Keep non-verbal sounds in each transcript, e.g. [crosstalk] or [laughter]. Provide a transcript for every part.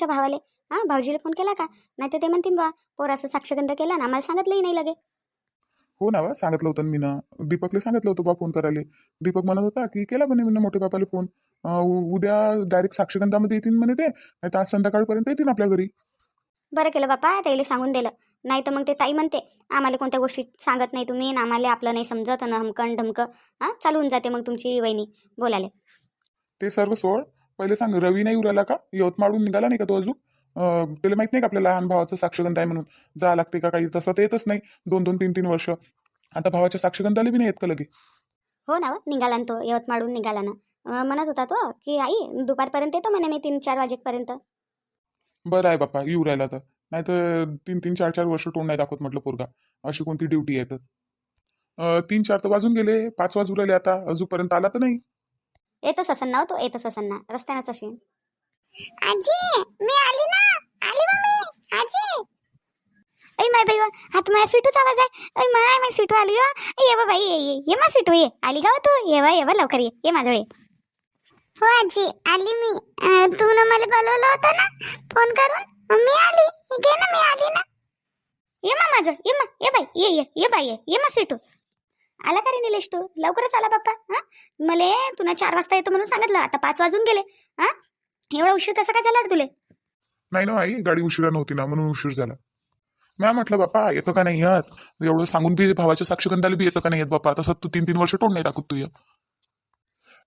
तुमच्या भावाले? हां भाऊजीला फोन केला का? नाही तर ते म्हणतील बा पोराचं साक्षगंध केला ना आम्हाला सांगितलंही नाही लगे हो ना बा सांगितलं होतं मी ना दीपकला सांगितलं होतं बा फोन करायला. दीपक म्हणत होता की केला म्हणे मी मोठ्या बापाला फोन उद्या डायरेक्ट साक्षगंधामध्ये येतील म्हणे ते नाही तर आज संध्याकाळपर्यंत येतील आपल्या घरी. बरं केलं बापा त्याला सांगून दिलं. नाही तर मग ते ताई म्हणते आम्हाला कोणत्या गोष्टी सांगत नाही तुम्ही आणि आम्हाला आपलं नाही समजत आणि हमकन ढमकं हां चालून जाते मग तुमची वहिनी बोलायला ते सर्व सोड. पहिले सांग रवी नाही उराला का? यवतमाळून निघाला नाही का तो अजून? अं, त्याला माहीत नाही का आपल्या लहान भावाचं साक्षगंध आहे म्हणून? जा लागते का काही? तसं तर येतच नाही. दोन दोन तीन तीन वर्ष. आता भावाच्या साक्षगंधाला बी नाही येत का लगे? हो ना व, निघाला ना तो यवतमाळहून निघाला ना. म्हणत होता तो की आई दुपारपर्यंत येतो म्हणे मी तीन चार वाजेपर्यंत. बरं आहे बाप्पा येऊ राहिला तर. नाही तर तीन तीन चार चार वर्ष तोंड नाही दाखवत म्हटलं पोरगा. अशी कोणती ड्युटी आहे तर. तीन चार तर वाजून गेले पाच वाजून राहिले आता अजूनपर्यंत आला तर नाही. येतच असन ना हो तो येतच असन ना रस्त्यानंच असेल आजी मी आली ना. आली मम्मी. आजी. ऐ माय बाई हात माझ्या स्वीटूच आवाज आहे. ऐ माय माय स्वीटू आली वा. ये बा बाई ये ये ये मा स्वीटू ये. आली का हो तू? ये वा ये वा लवकर ये. ये माझ्याकडे. हो आजी आली मी. अं, तू ना मला बोलवलं होतं ना फोन करून. मग मी आली. घे ना मी आली ना. ये मा माझं ये मा ये बाई ये ये ये बाई ये. ये मा स्वीटू. आला का रे निलेश तू? लवकरच आला बाप्पा हा? मले तुला चार वाजता येतो म्हणून सांगितलं आता पाच वाजून गेले हा? एवढा उशीर कसा काय झाला रे तुले? नाही ना आई गाडी उशिरा नव्हती ना म्हणून उशीर झाला. मॅम म्हटलं बापा येतो का नाही येत? एवढं सांगून बी भावाच्या साक्षगंधाला बी येतो का नाही येत बापा? तसं तू तीन तीन वर्ष तोंड नाही टाकत तू ये.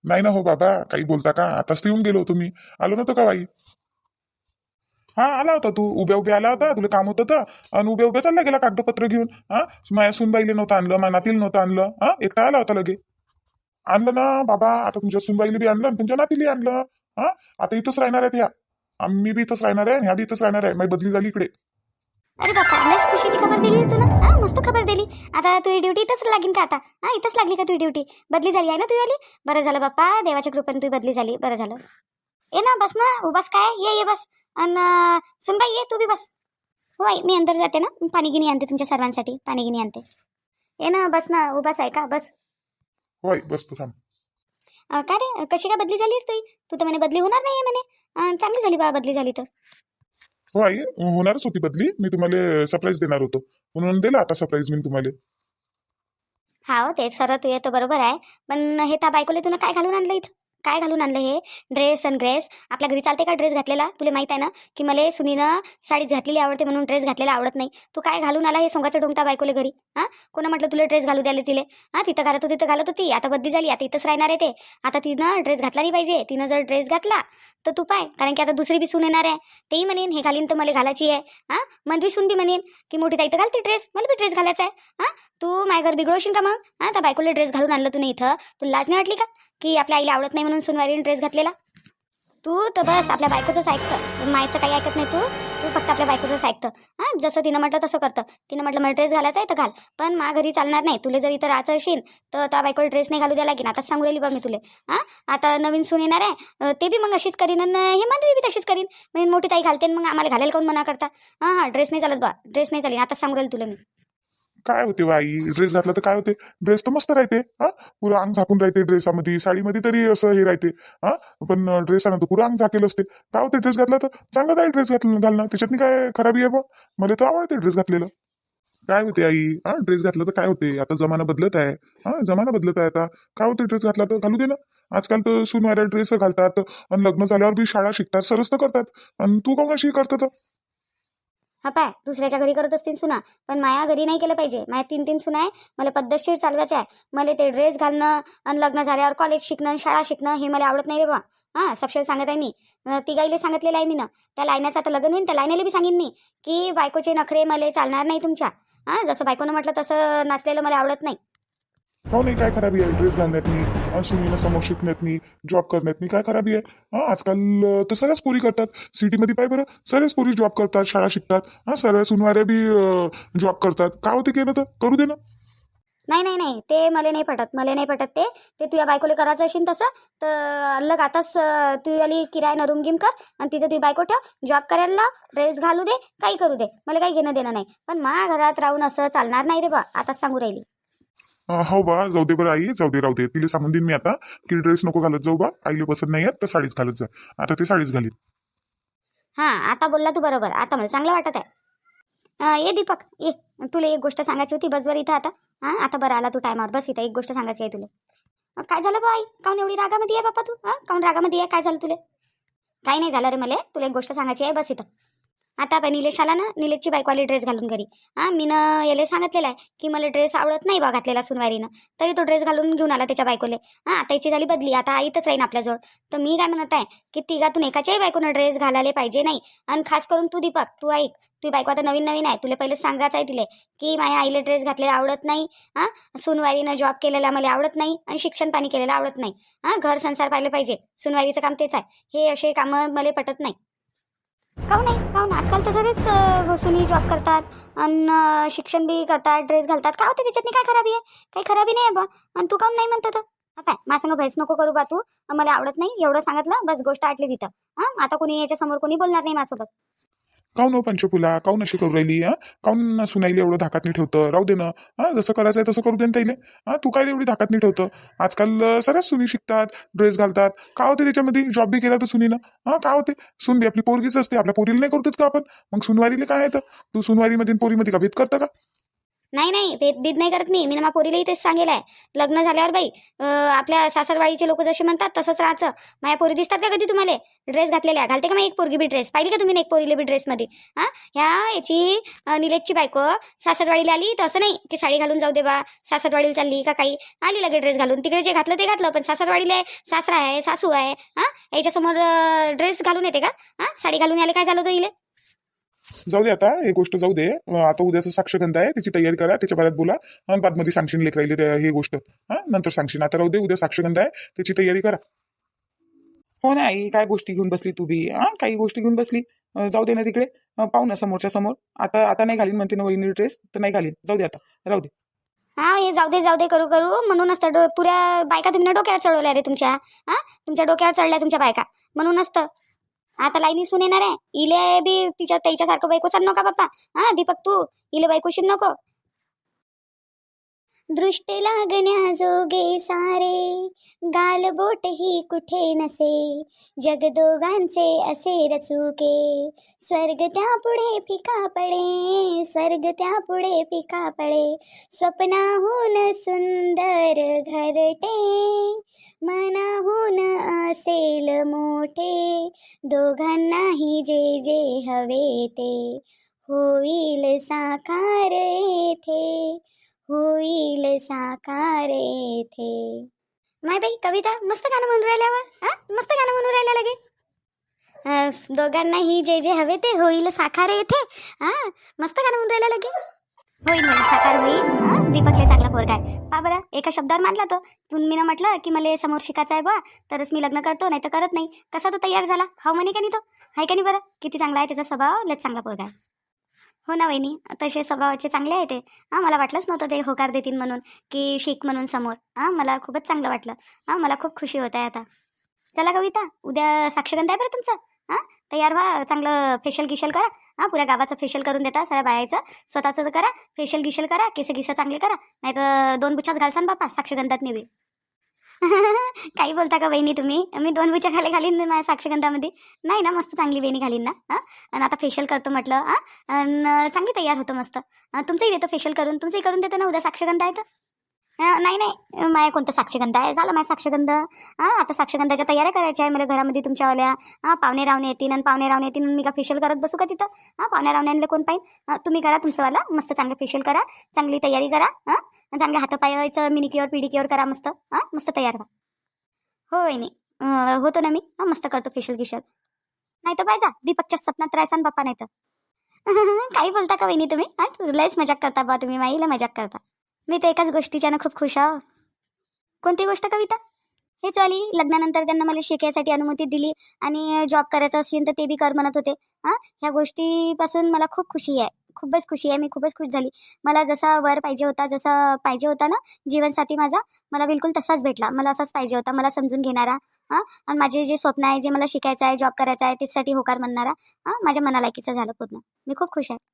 नाही ना हो बाबा काही बोलता का? आताच तर येऊन गेलो तुम्ही आलो नव्हतो का बाई? हा आला होता तू. उभ्या उभ्या आला होता. तुला काम होतं तर आणि उभ्या उभ्या चालला गेला कागदपत्र घेऊन. हा माझ्या सुनबाईले नव्हतं आणलं मानातील नव्हतं आणलं. हा एकटा आला होता लगे. आणलं ना बाबा आता तुमच्या सुनबाईला बी आणलं तुमच्या नातीला आणलं. हा आता इथंच राहणार आहेत ह्या. आम्ही बी इथंच राहणार आहे ह्या बी इथंच राहणार आहे. माझी बदली झाली इकडे. अरे बाप्पा लयच खुशीची खबर दिली रे तुला हा मस्त खबर दिली. आता तुझी ड्युटी इथंच लागीन का आता? हा इथंच लागली का तुझी ड्युटी बदली झाली आहे ना तुझी आली बरं झालं बाप्पा देवाच्या कृपेने तुझी बदली झाली. बरं झालं. ये ना बस ना. उभास काय? ये ये बस. अन सुनबाई ये तू बी बस. हो आई मी अंदर जाते ना. पाणी गिनी आणते तुमच्या सर्वांसाठी. पाणी गिनी आणते ये ना बस ना उभास आहे का? बस. होय बसतो थांब. अं, का रे? कशी काय बदली झाली रे तुझी तू तर म्हणे बदली होणार नाही म्हणे. अं, चांगली झाली बा बदली झाली तर. हो आई होणारच होती बदली. मी तुम्हाला सरप्राईज देणार होतो. म्हणून दिला आता सरप्राईज मी तुम्हाला. हा हो ते सर तू येतो बरोबर आहे. पण हे त्या बायकोला तुला काय घालून आणलं इथं? काय घालून आणलं हे? ड्रेस अन ड्रेस आपल्या घरी चालते का ड्रेस घातलेला? तुला माहीत आहे ना? की मला सुनीनं साडी घातलेली आवडते म्हणून ड्रेस घातलेला आवडत नाही. तू काय घालून आला हे सोंगाचं डोंगता बायकोले घरी? हां? कोणा म्हटलं तुला ड्रेस घालू द्यायला तिले? हां? तिथं घालत होती तिथं घालत होती. आता बदली झाली. आता इथंच राहणार आहे ते. आता तिनं ड्रेस घातला नाही पाहिजे. तिनं जर ड्रेस घातला तर तू पाय. कारण की आता दुसरी बी सून येणार आहे. तेही म्हणेन हे घालीन तर मला घालायची आहे. हां? मंदी सून बी म्हणेन की मोठी ताई तर घालते ड्रेस मला बी ड्रेस घालायचा आहे. हां? तू माझ्या घर बिघडवशील का मग? हां? त्या बायकोला ड्रेस घालून आणलं तुम्ही इथं. तुला लाज नाही वाटली का? की आपल्या आईला आवडत नाही म्हणून सुनवारीने ड्रेस घातलेला? तू तर बस आपल्या बायकोचंच ऐकतं मायचं काही ऐकत नाही तू. तू फक्त आपल्या बायकोचंच ऐकतं हां जसं तिनं म्हटलं तसं करतं. तिनं म्हटलं मला ड्रेस घालायचा आहे तर घाल. पण मा घरी चालणार नाही. तुला जर इथं राहायचं असेल तर त्या बायकोला ड्रेस नाही घालू द्यायला लागेल आताच सांगू राहिली बा मी तुले. हां आता नवीन सून येणार आहे. ते बी मग अशीच करीन आणि हे माधवी बी तशीच करीन. मग मोठी ताई घालते मग आम्हाला घालायला कोण मना करता? हां हां ड्रेस नाही चालत बा. ड्रेस नाही चालेल आताच सांगू राहिली तुला मी. काय होते बाई? ड्रेस घातला तर काय होते? ड्रेस तर मस्त राहते हा? पुरं अंग झाकून राहते ड्रेसामध्ये साडीमध्ये तरी असं हे राहते हा? पण ड्रेस आणतो पुरं अंग झाकेलं असते. काय होते? ड्रेस घातला तर चांगलं आहे ड्रेस घातलं घालणं. त्याच्यातनी काय खराबी आहे बा? मला तर आवडते ड्रेस घातलेलं. काय होते आई? हा? ड्रेस घातला तर काय होते? आता जमाना बदलत आहे. हा? जमाना बदलत आहे आता. काय होते? ड्रेस घातला तर घालू दे ना. आजकाल तर सुनवाऱ्या ड्रेस घालतात. आणि लग्न झाल्यावर बी शाळा शिकतात सरस तर करतात. आणि तू काऊन अशी करतात हा पाय दुसऱ्याच्या घरी करत असतील सुना पण माया घरी नाही केलं पाहिजे. माया तीन तीन सुना आहे मला पद्धतशीर चालवायचं आहे. मला ते ड्रेस घालणं आणि लग्न झाल्यावर कॉलेज शिकणं आणि शाळा शिकणं हे मला आवडत नाही रे बा हां सक्षम सांगत आहे मी. अं, तिघाईले सांगितलेलं आहे मी ना त्या लायनाचं आता लग्न होईन त्या लायनाला बी सांगेन मी की बायकोचे नखरे मला चालणार नाही तुमच्या. हां जसं बायकोनं म्हटलं तसं नाचलेलं मला आवडत नाही. नाही काय खराबी आहे? ड्रेस घालण्यात नाही समोर शिकण्यात नाही जॉब करण्यात नाही काय खराबी आहे? हा आजकाल तर सगळ्याच पोरी करतात. सिटीमध्ये पाय बरं सगळ्याच पोरी जॉब करतात शाळा शिकतात. हा सर्व सुनवाऱ्या बी जॉब करतात. काय होते केलं तर? करू दे ना. नाही नाही नाही. ते मला नाही पटत मला नाही पटत ते. ते तुझ्या बायकोला करायचं असेल तसं तर अलग आताच तू आली किरायनं रूम गिम कर आणि तिथं तुझी बायको ठेव. जॉब करायला ड्रेस घालू दे काही करू दे. मला काही घेणं देणं नाही. पण मा घरात राहून असं चालणार नाही रे बा. आताच सांगू राहिली. हो बा जाऊ दे बरं आई जाऊ दे राहू दे. तिला सांगून देईन मी आता की ड्रेस नको घालत जाऊ बा. आईला पसंत नाही येत तर साडीच घालत जा. आता ते साडीच घालीन. हा आता बोलला तू बरोबर. आता मला चांगलं वाटत आहे. अं, ये दीपक ये. तुला एक गोष्ट सांगायची होती बस बरं इथं आता. हा आता बरं आला तू टायमावर बस इथं एक गोष्ट सांगायची आहे तुला. अं, काय झालं बाई काऊन एवढी रागामध्ये आहे बापा तू? हा काऊन रागामध्ये आहे? काय झालं तुला? काही नाही झालं रे मला. तुला एक गोष्ट सांगायची आहे बस इथं. आता आपण निलेश आला ना निलेशची बायकोवाली ड्रेस घालून घरी. हां मी ना याला सांगितलेलं आहे की मला ड्रेस आवडत नाही बा घातलेला सुनवारीनं. तरी तो ड्रेस घालून घेऊन आला त्याच्या बायकोले. हां आता याची झाली बदली. आता आईतच राहीन आपल्याजवळ. तर मी काय म्हणत आहे की तिघातून एकाच्याही बायकोनं ड्रेस घालायला पाहिजे नाही. आणि खास करून तू दीपक तू ऐक. तुझी बायको आता नवीन नवीन आहे. तुला पहिले सांगायचं आहे तिले की माझ्या आईला ड्रेस घातलेला आवडत नाही. हां सुनवारीनं जॉब केलेला मला आवडत नाही आणि शिक्षण पाणी केलेलं आवडत नाही. हां घर संसार पाहिलं पाहिजे. सुनवारीचं काम तेच आहे. हे असे कामं मला पटत नाही. काहून नाही? काहून आजकाल तर सगळेच बसूनही जॉब करतात आणि शिक्षण बी करतात ड्रेस घालतात. का होते त्याच्यातनी? काय खराबी आहे? काही खराबी नाही आहे बा आणि तू काहून नाही म्हणतो तर काय? माझ्या भैस नको करू बा तू. मला आवडत नाही. एवढं सांगितलं बस गोष्ट आटली तिथं. हां आता कोणी याच्यासमोर कोणी बोलणार नाही माझ्यासोबत. काऊन हो पंचफुला काऊन अशी करू राहिली हा? काऊन सुनाईले एवढं धाकात नाही ठेवतं? राहू दे ना. हा जसं करायचं आहे तसं करू दे ना ताईले. हा तू काय एवढी धाकात नाही ठेवतं? आजकाल अं, सगळ्याच सुनी शिकतात ड्रेस घालतात. का होते त्याच्यामध्ये? जॉब बी केला तर सुनीनं. हा का होते? सुनबी आपली पोरगीच असते. आपल्या पोरीला नाही करतात का आपण? मग सुनवारीला काय आहे तर? तू सुनवारीमध्ये पोरीमध्ये का भेद करता का? नाही नाही ते बीद नाही करत मी. मी ना पोरीलाही तेच सांगेल आहे लग्न झाल्यावर बाई आपल्या सासरवाडीचे लोक जसे म्हणतात तसंच राहायचं. माझ्या पोरी दिसतात का कधी तुम्हाला? ड्रेस घातलेल्या. घालते का मग एक पोरगी बी ड्रेस? पाहिली का तुम्ही एक पोरीला बी ड्रेसमध्ये हां? ह्या याची निलेशची बायको सासरवाडीला आली. तर असं नाही. की साडी घालून जाऊ दे बा. सासरवाडीला चालली का काही? आली लगे ड्रेस घालून. तिकडे जे घातलं ते घातलं. पण सासरवाडीला आहे, सासरा आहे सासू आहे हां? याच्यासमोर ड्रेस घालून येते का? हां? साडी घालून यायला काय झालं तर इले? जाऊ दे आता हे गोष्ट जाऊ दे. आता उद्याचं साक्षगंध आहे त्याची तयारी करा त्याच्या बाऱ्यात बोला. आणि बादमध्ये सांगशील लेख राहिले हे ही गोष्ट. हां नंतर सांगशील. आता राहू दे उद्या साक्षगंध आहे त्याची तयारी करा. हो ना आई काय गोष्टी घेऊन बसली तू बी? हां काही गोष्टी घेऊन बसली. जाऊ दे ना तिकडे. पाहू ना समोरच्या समोर. आता आता नाही घालीन म्हणते ना वहिनी ड्रेस तर नाही घालीन. जाऊ दे आता. राहू दे. हा हे जाऊ दे जाऊ दे करू करू. म्हणूनच तर डो पुऱ्या बायका तुम्ही डोक्यावर चढवल्या रे तुमच्या. हा तुमच्या डोक्यावर चढल्या तुमच्या बायका. म्हणूनच तर. आता लाईनी सुन येणार आहे. इले बी तिच्या त्याच्यासारखं बायको सांग नका बाप्पा हा दीपक तू. इले बायकोशी नको. दृष्टी लागण्या जोगे सारे गाल बोट ही कुठे नसे जग दोघांचे असे रचुके स्वर्ग त्या पुढे फिका पडे स्वर्ग त्या पुढे फिका पडे स्वप्नाहून सुंदर घरटे मनाहून असेल मोठे दोघांनाही जे जे हवे ते होईल साकार येथे होईल साकार येथे माय बाई कविता मस्त गाणं म्हणून राहिल्यावर हा? मस्त गाणं म्हणून राहिल्या लगे दोघांनाही जे जे हवे ते होईल साकार येथे हा मस्त गाणं म्हणून राहिल्या लगे होईल म्हणजे साकार होईल. हा चांगला पोरगा आहे. पा बरं एका शब्दावर मानला तो. तुम्ही मीनं म्हटलं की मला समोर शिकायचं आहे बा तरच मी लग्न करतो नाही तर करत नाही. कसा तो तयार झाला? हा म्हणे का नाही तो? आहे का नाही बरं? किती चांगला आहे त्याचा स्वभाव. लच चांगला पोरगा आहे. हो ना वहिनी तसे स्वभावाचे चांगले आहे ते. हां मला वाटलंच नव्हतं ते होकार देतील म्हणून की शीख म्हणून समोर. हां मला खूपच चांगलं वाटलं. हां मला खूप खुशी होत आहे आता. चला कविता उद्या साक्षगंध आहे बरं तुमचं? हां तयार व्हा चांगलं फेशियल गिशल करा. हां पुऱ्या गावाचं फेशियल करून देता सगळ्या बायाचं. स्वतःचं करा फेशियल गिशल करा केस गिसं चांगले करा. नाही तर दोन बुच्छाच घालसान बापा साक्षगंधात नेवे. [laughs] काही बोलता का बहिणी तुम्ही? मी दोन बुच्या खाली घालीन माझ्या साक्षगंधामध्ये. नाही ना मस्त चांगली वेणी घालीन ना हां? आणि आता फेशियल करतो म्हटलं हां? आणि चांगली तयार होतं मस्त. तुमचंही देतो फेशियल करून. तुमचंही करून देतो ना उद्या साक्षगंध आहे तर? नाही नाही. माया कोणतं साक्षगंध आहे? झालं माझ्या साक्षगंध. हां आता साक्षगंधाच्या तयाऱ्या करायच्या आहे मला घरामध्ये तुमच्यावाल्या हां पाहुणे रावणे येतील आणि पाहुणे रावणे येतील आणि मी का फेशियल करत बसू का तिथं? हां पाहुणे रावण्यांना कोण पाहिजे? तुम्ही करा तुमचंवाला मस्त चांगलं फेशियल करा. चांगली तयारी करा. हां आणि चांगल्या हातापायाचं मिनिक्युअर पिडिक्युअर करा मस्त. हां मस्त तयार व्हा. हो वहिनी होतो ना मी. हां मस्त करतो फेशियल गिशल. नाही तर पाहिजे दीपकच्या सपनात राहायचा बाप्पा नाही तर [laughs] काही बोलता का वहिनी तुम्ही? हां लयच मजाक करता बा तुम्ही. माईला मजाक करता. मी तर एकाच गोष्टीच्यानं खूप खुश आहो. कोणती गोष्ट कविता? हेच वाली लग्नानंतर त्यांना मला शिकायसाठी अनुमती दिली आणि जॉब करायचं असेल तर ते बी कर म्हणत होते. हां? ह्या गोष्टीपासून मला खूप खुशी आहे. खूपच खुशी आहे. मी खूपच खुश झाली. मला जसा वर पाहिजे होता जसा पाहिजे होता ना जीवनसाथी माझा मला बिलकुल तसाच भेटला. मला असाच पाहिजे होता. मला समजून घेणारा. हां? आणि माझे जे स्वप्न आहे जे मला शिकायचं आहे जॉब करायचा आहे त्यासाठी होकार म्हणणारा. हां? माझ्या मनालायकीचं झालं पूर्ण. मी खूप खुश आहे.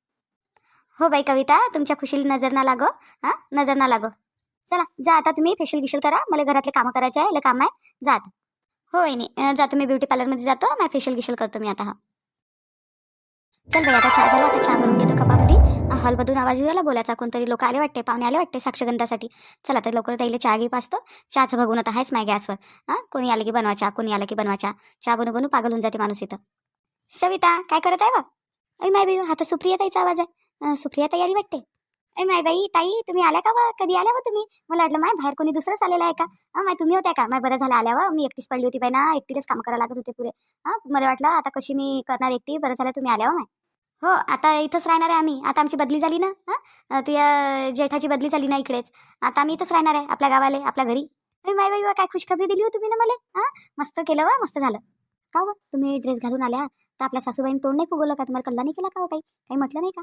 हो बाई कविता तुमच्या खुशीला नजर ना लागो. हां? नजर ना लागो. चला जा आता तुम्ही फेशियल गिशल करा. मला घरातले कामं करायचे आहे काम आहे. जा आता. हो नाही जातो मी ब्युटी पार्लरमध्ये जातो. मग फेशियल गिशल करतो मी आता हा. चल बाई आता चहा झाला आता चहा बनवून घेतो कपामध्ये. हॉलमधून आवाज येऊ बोलायचा कोणतरी लोक आले वाटते पाहुणे आले वाटते साक्षगंधासाठी. चला तर लवकर त्याला चहा घे पाचतो चहाचं बघून आता आहेच माझ्या गॅसवर. हां? कोणी आलं की बनवायचा कोणी आलं की बनवायचा चहा. बनू बनू पागल होऊन जाते माणूस इथं. सविता काय करत आहे बा? अय माय बाई आता सुप्रिया ताईचा आवाज आहे. सुप्रिया तयारी वाटते. अरे माय बाई ताई तुम्ही आल्या का बा कधी आल्या बा तुम्ही? मला वाटलं माय बाहेर कोणी दुसरंच आलेलं आहे का? हां माय तुम्ही होत्या का? माय बरं झालं आल्या वा मी एकटीच पडली होती बाई ना एकटीलाच काम करायला लागत होते पुरे हां मला वाटलं आता कशी मी करणार एकटी? बरं झालं तुम्ही आल्या माय. हो आता इथंच राहणार आहे आम्ही. आता आमची बदली झाली ना? हां तुझ्या जेठाची बदली झाली ना इकडेच. आता आम्ही इथंच राहणार आहे आपल्या गावाले आपल्या घरी. अरे माय बाई वा, काय खुशखबरी दिली हो तुम्ही ना मला? हां मस्त केलं वा मस्त झालं. का हो तुम्ही ड्रेस घालून आल्या. तर आपल्या सासूबाईंनी तोंड नाही फुगवलं का? तुम्हाला कल्ला नाही केला का हो काही काही म्हटलं नाही का?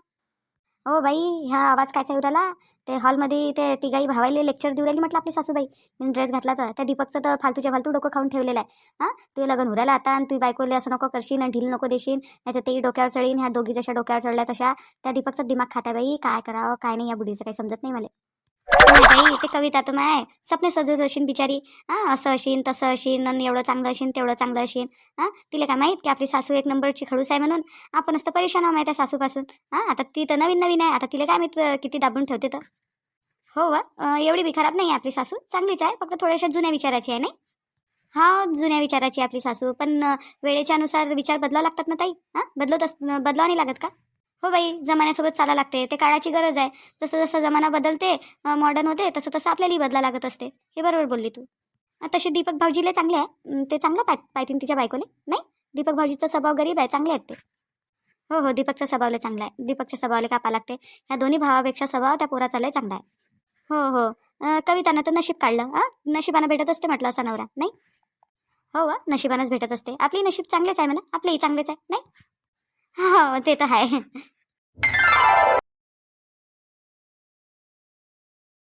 हो बाई हा आवाज काय येऊ राहिला? ते हॉलमध्ये ते तिघाई भावाईले लेक्चर देऊ राहिली म्हटलं आपली सासूबाई. मी ड्रेस घातला तर त्या दीपकचं तर फालतूच्या फालतू डोकं खाऊन ठेवलेलं आहे. हां? तू लग्न उरायला आता आणि तू बायकोले असं नको करशील आणि ढील नको देशील. नाही तर तेही डोक्यावर चढीन ह्या दोघी जशा डोक्यावर चढल्या तशा. त्या दीपकचा दिमाग खाता बाई काय करावं काय नाही या बुढीचं काही समजत नाही मला. बाई ते कविता तर माय. सपने सजवत असेन बिचारी. हां असं असेन तसं असेन आणि एवढं चांगलं असेन तेवढं चांगलं असेन हां तिला काय माहीत की आपली सासू एक नंबरची खडूस आहे म्हणून आपण असतं परेशान आहो माहिती आहे सासूपासून. हां आता ती तर नवीन नवीन आहे. आता तिला काय माहीत किती दाबून ठेवते तर. हो वा एवढी बी खराब नाही आहे आपली सासू. चांगलीच आहे फक्त थोड्याशा जुन्या विचाराची आहे नाही? हा जुन्या विचाराची आहे आपली सासू. पण वेळेच्या अनुसार विचार बदलावं लागतात ना ताई? हां बदलत अस बदलावं नाही लागत का? हो बाई जमान्यासोबत चाला लागते. ते काळाची गरज आहे. जसं जसं जमाना बदलते मॉडर्न होते तसं तसं आपल्यालाही बदला लागत असते. हे बरोबर बोलली तू. तसे दीपक भाऊजीले चांगले आहे. ते चांगलं पाय पायतीन तिच्या बायकोले नाही? दीपक भाऊजीचा स्वभाव गरीब आहे चांगले आहेत ते. हो हो दीपकचा स्वभावले चांगला आहे. दीपकच्या स्वभावाला कापा लागते. ह्या दोन्ही भावापेक्षा स्वभाव त्या पोराचा लय चांगला आहे. हो हो. कवितानं तर नशीब काढलं हां नशिबानं भेटत असते म्हटलं असा नवरा नाही? हो वा नशिबानंच भेटत असते. आपली नशीब चांगलेच आहे म्हणा. आपलेही चांगलेच आहे नाही? हो ते तर आहे.